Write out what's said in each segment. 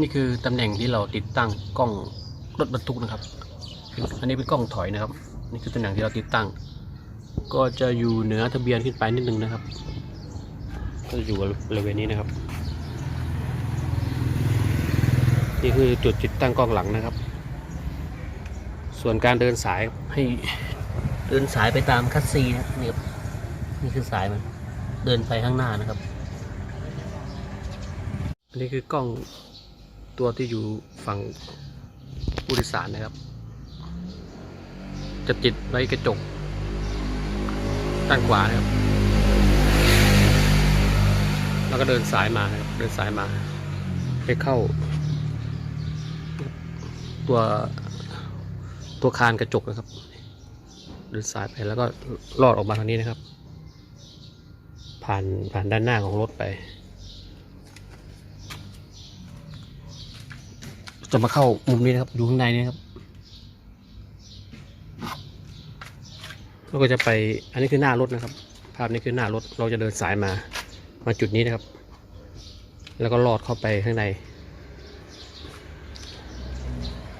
นี่คือตำแหน่งที่เราติดตั้งกล้องรถบรรทุกนะครับ อันนี้เป็นกล้องถอยนะครับ นี่คือตำแหน่งที่เราติดตั้ง ก็จะอยู่เหนือทะเบียนขึ้นไปนิดนึงนะครับ ก็จะอยู่บริเวณนี้นะครับ นี่คือจุดติดตั้งกล้องหลังนะครับ ส่วนการเดินสายให้เดินสายไปตามคัสซีนะครับนี่ครับนี่คือสายมันเดินไปข้างหน้านะครับอันนี้คือกล้อง ตัวที่อยู่ฝั่งผู้โดยสารนะครับ จะติดไว้กระจกด้านขวานะครับ แล้วก็เดินสายมาครับเดินสายมา ไปเข้า ตัวตัวคานกระจกนะครับ เดินสายไปแล้วก็ลอดออกมาทางนี้นะครับ ผ่านผ่านด้านหน้าของรถไป จะมาเข้ามุมนี้นะครับอยู่ข้างในนี้ครับเราก็จะไปอันนี้คือหน้ารถนะครับ ภาพนี้คือหน้ารถเราจะเดินสายมามาจุดนี้นะครับ แล้วก็ลอดเข้าไปข้างใน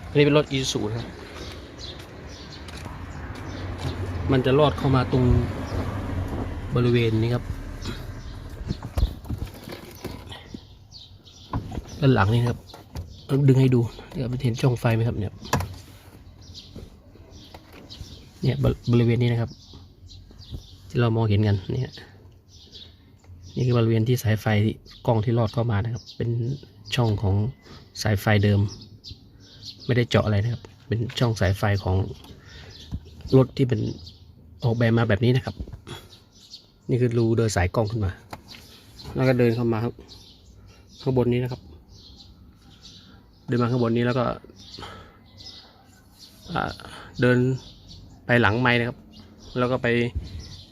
อันนี้เป็นรถอีซูครับ มันจะลอดเข้ามาตรงบริเวณนี้ครับด้านหลังนี่ครับ ดึงให้ดูเดี๋ยวไปเห็นช่องไฟไหมครับเนี่ยเนี่ยบบริเวณนี้นะครับ ที่เรามองเห็นกันเนี่ยนี่คือบริเวณที่สายไฟที่กล้องที่ลอดเข้ามานะครับ เป็นช่องของสายไฟเดิม ไม่ได้เจาะอะไรนะครับ เป็นช่องสายไฟของรถที่เป็นออกแบบมาแบบนี้นะครับ นี่คือรูเดินสายกล้องขึ้นมา แล้วก็เดินเข้ามาครับข้างบนนี้นะครับ เดินมาข้างบนนี้แล้วก็เดินไปหลังไม้นะครับ แล้วก็ไป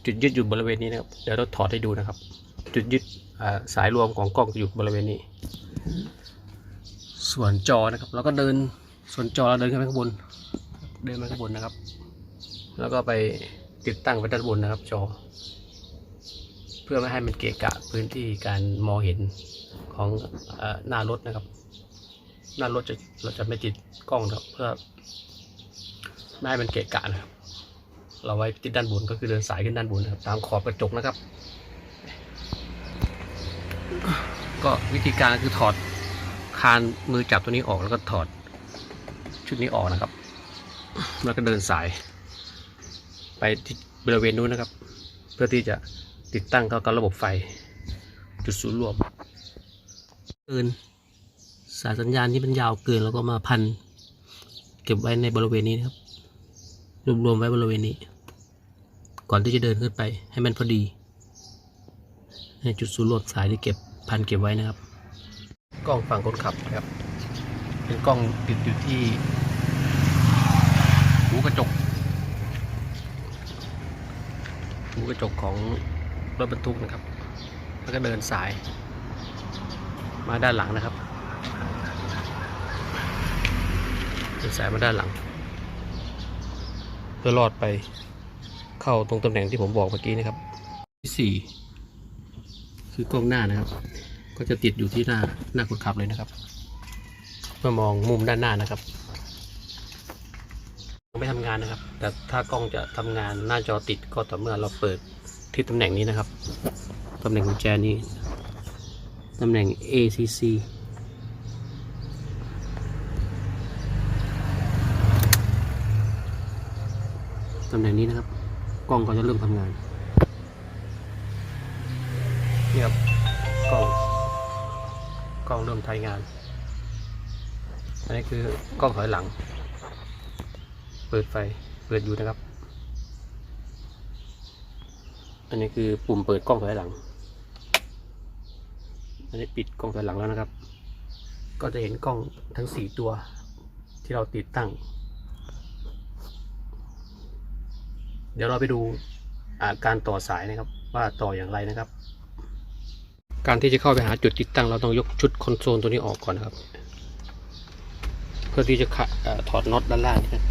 จุดยึดอยู่บริเวณนี้นะครับ เดี๋ยวเราถอดให้ดูนะครับ จุดยึดสายรวมของกล้องอยู่บริเวณนี้ ส่วนจอนะครับ แล้วก็เดินส่วนจอเราเดินขึ้นไปข้างบน เดินไปข้างบนนะครับ แล้วก็ไปติดตั้งไว้ด้านบนนะครับ จอ เพื่อไม่ให้มันเกะกะพื้นที่การมองเห็นของอหน้ารถนะครับ หน้ารถจะเราจะไม่ติดกล้องนะครับเพื่อไม่ให้มันเกะกะนะครับ เราไว้ติดด้านบนก็คือเดินสายขึ้นด้านบนนะครับ ตามขอบกระจกนะครับ ก็วิธีการคือถอดคานมือจับตัวนี้ออกแล้วก็ถอดชุดนี้ออกนะครับ แล้วก็เดินสาย ไปที่บริเวณนู้นนะครับ เพื่อที่จะติดตั้งเข้ากับระบบไฟ จุดศูนย์รวมเกิน สายสัญญาณที่มันยาวเกินแล้วก็มาพัน เก็บไว้ในบริเวณนี้นะครับรวมรวมไว้บริเวณนี้ ก่อนที่จะเดินขึ้นไป ให้มันพอดีในจุดศูนย์รวมสายที่เก็บพันเก็บไว้นะครับ กล้องฝั่งคนขับนะครับ เป็นกล้องติดอยู่ที่หูกระจกหูกระจกของรถบรรทุกนะครับ แล้วก็เดินสาย มาด้านหลังนะครับ เดินสายมาด้านหลัง เพื่อลอดไปเข้าตรงตำแหน่งที่ผมบอกเมื่อกี้นะครับ ที่สี่คือกล้องหน้านะครับ ก็จะติดอยู่ที่หน้าหน้าคนขับเลยนะครับเพื่อมองมุมด้านหน้านะครับไม่ทำงานนะครับ แต่ถ้ากล้องจะทำงานหน้าจอติดก็ต่อเมื่อเราเปิดที่ตำแหน่งนี้นะครับ ตำแหน่งกุญแจนี้ ตำแหน่ง ACC ตำแหน่งนี้นะครับ กล้องก็จะเริ่มทำงานนี่ครับกล้องกล้องเริ่มใช้งาน อันนี้คือกล้องถอยหลัง เปิดไฟเปิดอยู่นะครับ อันนี้คือปุ่มเปิดกล้องถอยหลัง อันนี้ปิดกล้องถอยหลังแล้วนะครับ ก็จะเห็นกล้องทั้งสี่ตัวที่เราติดตั้ง เดี๋ยวเราไปดูการต่อสายนะครับว่าต่ออย่างไรนะครับ การที่จะเข้าไปหาจุดติดตั้งเราต้องยกชุดคอนโซลตัวนี้ออกก่อนนะครับ เพื่อที่จะขะถอดน็อตด้านล่างนะ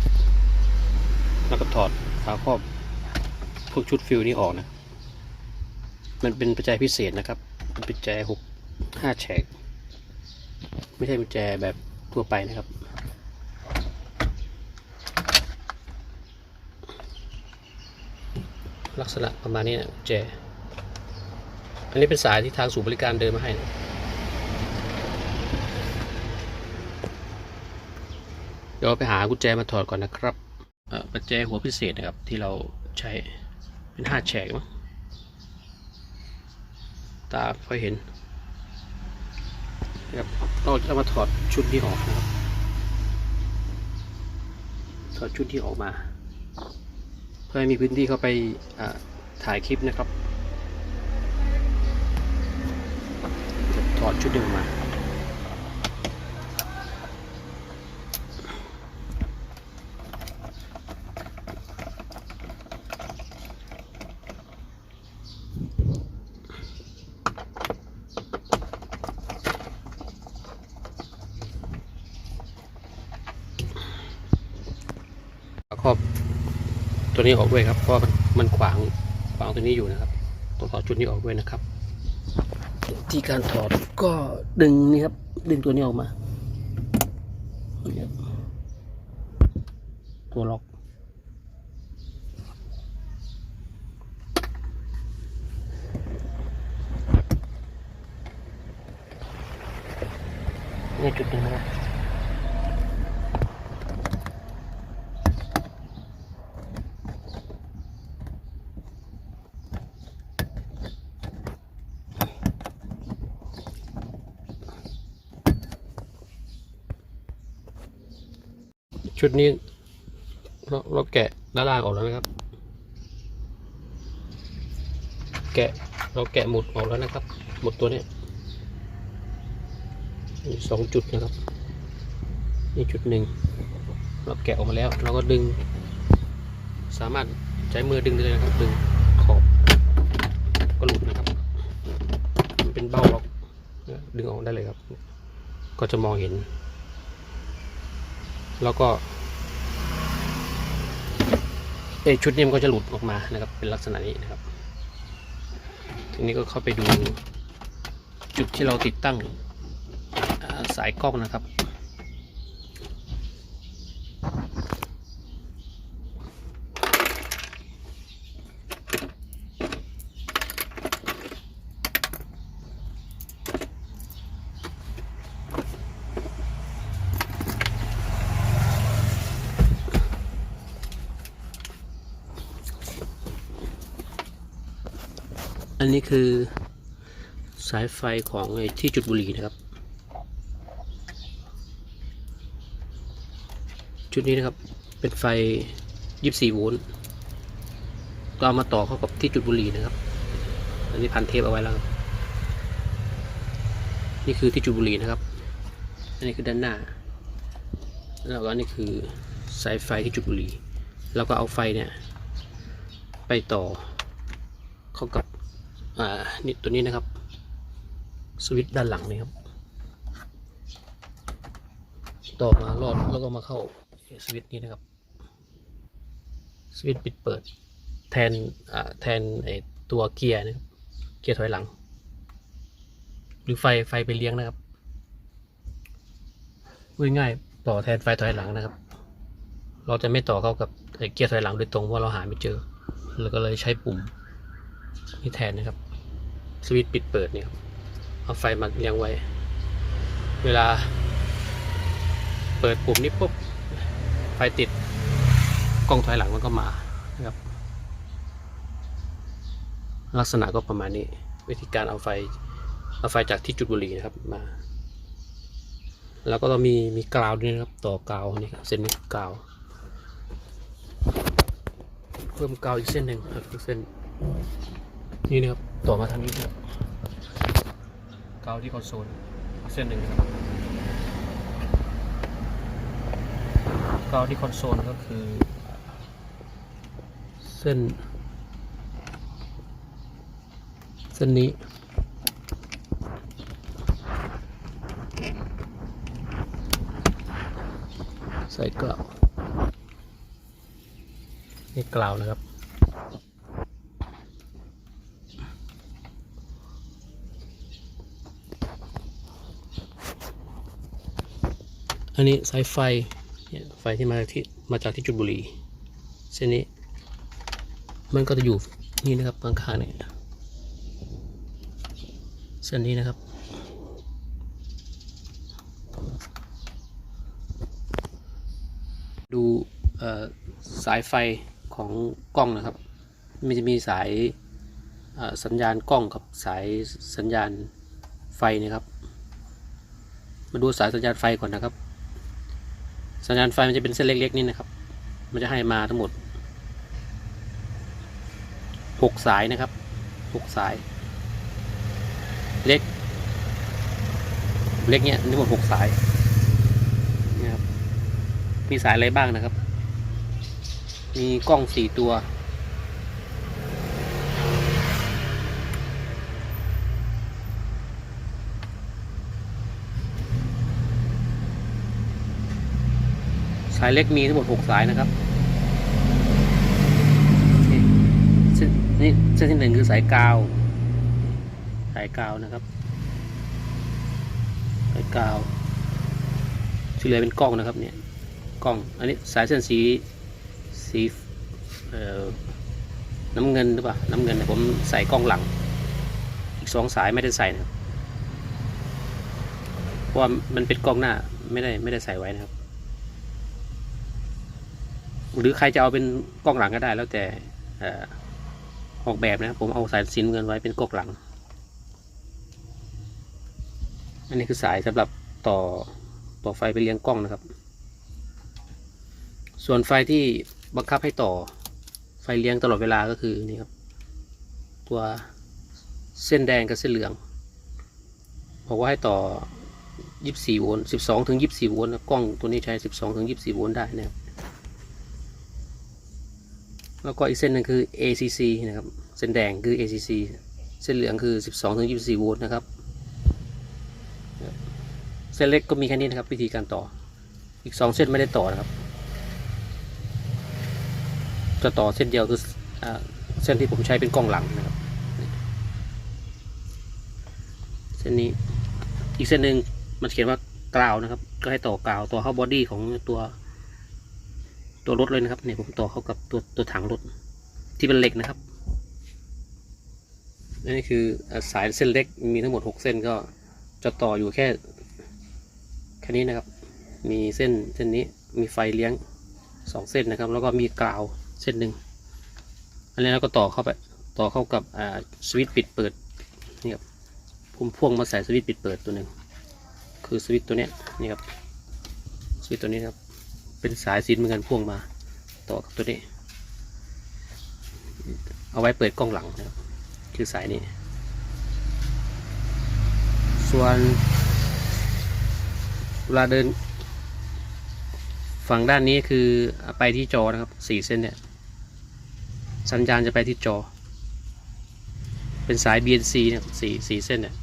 แล้วก็ถอดฝาครอบพวกชุดฟิลนี้ออกนะ มันเป็นปัจจัยพิเศษนะครับเป็นปัจจัยหกห้าแฉก ไม่ใช่กุญแจแบบทั่วไปนะครับ ลักษณะประมาณนี้นะกุญแจ อันนี้เป็นสายที่ทางศูนย์บริการเดินมาให้นะเดี๋ยวไปหากุญแจมาถอดก่อนนะครับเอ่อกุญแจหัวพิเศษนะครับที่เราใช้เป็นห้าแฉกมั้งตาค่อยเห็นนะครับเราจะมาถอดชุดนี้ออกนะครับ ถอดชุดที่ออกมา พื่อให้มีพื้นที่เข้าไปถ่ายคลิปนะครับถอดชุดเดิมมา ตัวนี้ออกด้วยครับเพราะมันมันขวางขวางตัวนี้อยู่นะครับต้องถอดชุดนี้ออกด้วยนะครับ ที่การถอดก็ดึงนี่ครับดึงตัวนี้ออกมานี่ครับตัวล็อกนี่จุดหนึ่งนะ ชุดนี้เราเราแกะด้านล่างออกแล้วนะครับ แกะเราแกะหมุดออกแล้วนะครับ หมุดตัวนี้มีสองจุดนะครับ นี่จุดหนึ่งเราแกะออกมาแล้ว เราก็ดึง สามารถใช้มือดึงได้เลยนะครับ ดึงขอบก็หลุดนะครับ มันเป็นเบ้าล็อกดึงออกได้เลยครับ ก็จะมองเห็น แล้วก็ เอชุดนี้มันก็จะหลุดออกมานะครับ เป็นลักษณะนี้นะครับ ทีนี้ก็เข้าไปดูจุดที่เราติดตั้งสายกล้องนะครับ อันนี้คือสายไฟของไอ้ที่จุดบุหรี่นะครับ จุดนี้นะครับเป็นไฟ 24 โวลต์ก็เอามาต่อเข้ากับที่จุดบุหรี่นะครับ อันนี้พันเทปเอาไว้แล้ว นี่คือที่จุดบุหรี่นะครับ อันนี้คือด้านหน้า แล้วก็นนี้คือสายไฟที่จุดบุหรี่ แล้วก็เอาไฟเนี่ยไปต่อเข้ากับ อ่านี่ตัวนี้นะครับ สวิตช์ด้านหลังนี่ครับ ต่อมารอดแล้วก็มาเข้าสวิตช์นี้นะครับ สวิตช์ปิดเปิด แทนอ่าแทนไอตัวเกียร์นะครับเกียร์ถอยหลัง หรือไฟไฟไปเลี้ยงนะครับง่ายๆต่อแทนไฟถอยหลังนะครับ เราจะไม่ต่อเข้ากับไอเกียร์ถอยหลังโดยตรงเพราะเราหาไม่เจอเราก็เลยใช้ปุ่มนี่แทนนะครับ สวิตช์ปิดเปิดเนี่ยครับเอาไฟมาเรียงไว้ เวลา เปิดปุ่มนี้ปุ๊บไฟติดกล้องถอยหลังมันก็มานะครับ ลักษณะก็ประมาณนี้ วิธีการเอาไฟเอาไฟจากที่จุดบุหรี่นะครับมา แล้วก็ต้องมีมีกาวด้วยนะครับ ต่อกาวนี่ครับเส้นนี้กาว เพิ่มกาวอีกเส้นหนึ่งครับอีกเส้นนี่นะครับ ต่อมาทางนี้นะครับกาวที่คอนโซลอีกเส้นหนึ่งนะครับกาวที่คอนโซลก็คือ เส้น เส้นนี้ใส่กราวนี่กราวนะครับ อันนี้สายไฟเนี่ยไฟที่มาจากที่มาจากที่จุดบุรีเส้นนี้ มันก็จะอยู่นี่นะครับข้างๆเนี่ยเส้นนี้นะครับ ดูสายไฟของกล้องนะครับ มันจะมีสายสัญญาณกล้องกับสายสัญญาณไฟนะครับ มาดูสายสัญญาณไฟก่อนนะครับ สัญญาณไฟมันจะเป็นเส้นเล็กๆนี่นะครับ มันจะให้มาทั้งหมดหกสายนะครับหกสาย เล็ก เล็กเนี้ยทั้งหมดหกสายนะครับมีสายอะไรบ้างนะครับ มีกล้องสี่ตัวายเล็กมีทั้งหมดหกสายนะครับนี่เส้นที่หนึ่งคือสายกาว สายกาวนะครับ สายกาวที่เหลือเป็นกล้องนะครับเนี่ยกล้อง อันนี้สายเส้นสีสีเอ่อน้ำเงินหรือเปล่า น้ำเงินผมใส่กล้องหลัง อีกสองสายไม่ได้ใส่นะครับ เพราะมันเป็นกล้องหน้าไม่ได้ไม่ได้ใส่ไว้นะครับ หรือใครจะเอาเป็นกล้องหลังก็ได้แล้วแต่ออกแบบนะผมเอาสายสีน้ำเงินไว้เป็นกล้องหลัง อันนี้คือสายสำหรับต่อต่อไฟไปเลี้ยงกล้องนะครับ ส่วนไฟที่บังคับให้ต่อไฟเลี้ยงตลอดเวลาก็คือนี่ครับ ตัวเส้นแดงกับเส้นเหลืองบอกว่าให้ต่อ 24 โวลต์ 12 ถึง 24 โวลต์นะกล้องตัวนี้ใช้ 12 ถึง 24 โวลต์ได้นะครับ แล้วก็อีกเส้นหนึ่งคือ ACC นะครับ เส้นแดงคือ ACC เส้นเหลืองคือ 12ถึง24 โวลต์นะครับ เส้นเล็กก็มีแค่นี้นะครับ วิธีการต่อ อีกสองเส้นไม่ได้ต่อนะครับ จะต่อเส้นเดียวคือเส้นที่ผมใช้เป็นกล้องหลังนะครับ เส้นนี้ อีกเส้นหนึ่งมันเขียนว่ากราวนะครับ ก็ให้ต่อกราวต่อเข้าบอดี้ของตัว ตัวรถเลยนะครับเนี่ยผมต่อเข้ากับตัวตัวถังรถที่เป็นเหล็กนะครับนี่คือสายเส้นเล็กมีทั้งหมดหกเส้นก็จะต่ออยู่แค่แค่นี้นะครับ มีเส้นเส้นนี้มีไฟเลี้ยงสองเส้นนะครับ แล้วก็มีกาวเส้นหนึ่งอันนี้เราก็ต่อเข้าไปต่อเข้ากับสวิตช์ปิดเปิดนี่ครับผมพ่วงมาใส่สวิตช์ปิดเปิดตัวหนึ่งคือสวิตช์ตัวนี้นี่ครับสวิตช์ตัวนี้ครับ เป็นสายสีเหมือนกันพ่วงมา ต่อกับตัวนี้ เอาไว้เปิดกล้องหลังนะครับคือสายนี้ ส่วนเวลาเดิน ฝั่งด้านนี้คือไปที่จอนะครับสี่เส้นเนี่ย สัญญาณจะไปที่จอ เป็นสาย BNC เนี่ยสี่สี่เส้นเนี่ย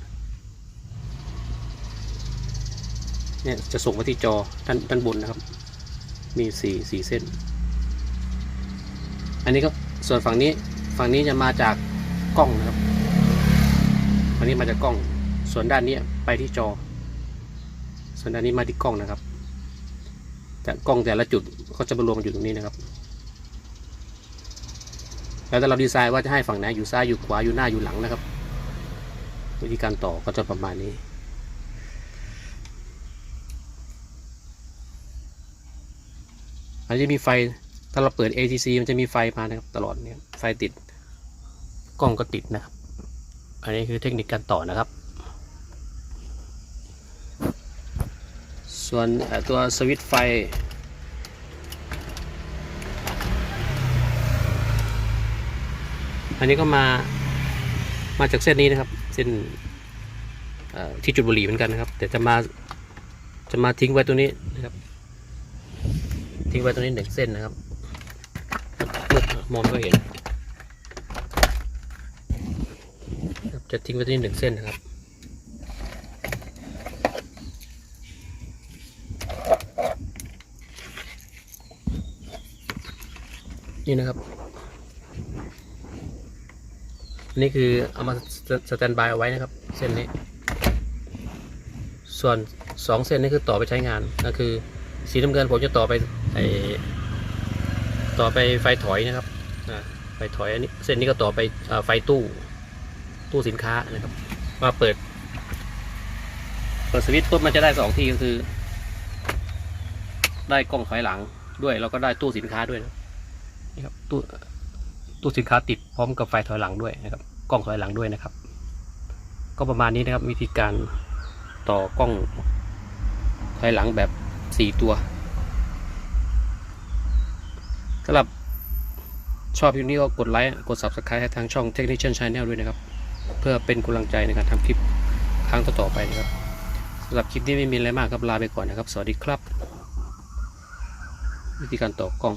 เนี่ยจะส่งมาที่จอด้านด้านบนนะครับ มีสี่สี่เส้น อันนี้ก็ส่วนฝั่งนี้ฝั่งนี้จะมาจากกล้องนะครับฝั่งนี้มาจากกล้อง ส่วนด้านนี้ไปที่จอ ส่วนด้านนี้มาที่กล้องนะครับแต่กล้องแต่ละจุดเขาจะมารวมอยู่ตรงนี้นะครับ แล้วแต่เราดีไซน์ว่าจะให้ฝั่งไหนอยู่ซ้ายอยู่ขวาอยู่หน้าอยู่หลังนะครับ วิธีการต่อก็จะประมาณนี้ อันนี้มีไฟถ้าเราเปิด ATC มันจะมีไฟมานะครับตลอดเนี่ยไฟติดกล้องก็ติดนะครับ อันนี้คือเทคนิคการต่อนะครับ ส่วนตัวสวิตช์ไฟ อันนี้ก็มามาจากเส้นนี้นะครับ เส้นที่จุดบุหรี่เหมือนกันนะครับ แต่จะมาจะมาทิ้งไว้ตัวนี้นะครับ ทิ้งไว้ตรงนี้หนึ่งเส้นนะครับมองไม่ค่อยเห็นจะทิ้งไว้ตรงนี้หนึ่งเส้นนะครับนี่นะครับนนี้คือเอามาสแตนบายเอาไว้นะครับ เส้นนี้ ส่วนสองเส้นนี่คือต่อไปใช้งานก็คือ สีน้ำเงินผมจะต่อไปไอต่อไปไฟถอยนะครับไฟถอยอันนี้เส้นนี้ก็ต่อไปอไฟตู้ตู้สินค้านะครับ มาเปิดเปิดสวิตช์ปุ๊บมันจะได้สองที่ก็คือ ได้กล้องถอยหลังด้วยแล้วก็ได้ตู้สินค้าด้วยนะนี่ครับตู้ตู้สินค้าติดพร้อมกับไฟถอยหลังด้วยนะครับ กล้องถอยหลังด้วยนะครับ ก็ประมาณนี้นะครับวิธีการต่อกล้องถอยหลังแบบ สี่ตัวสำหรับชอบคลิปนี้ก็กดไลค์กด subscribe ให้ทางช่อง Technician Channel ด้วยนะครับ เพื่อเป็นกำลังใจในการทำคลิปครั้งต่อๆไปนะครับสำหรับคลิปนี้ไม่มีอะไรมากครับลาไปก่อนนะครับ สวัสดีครับ วิธีการต่อกล้อง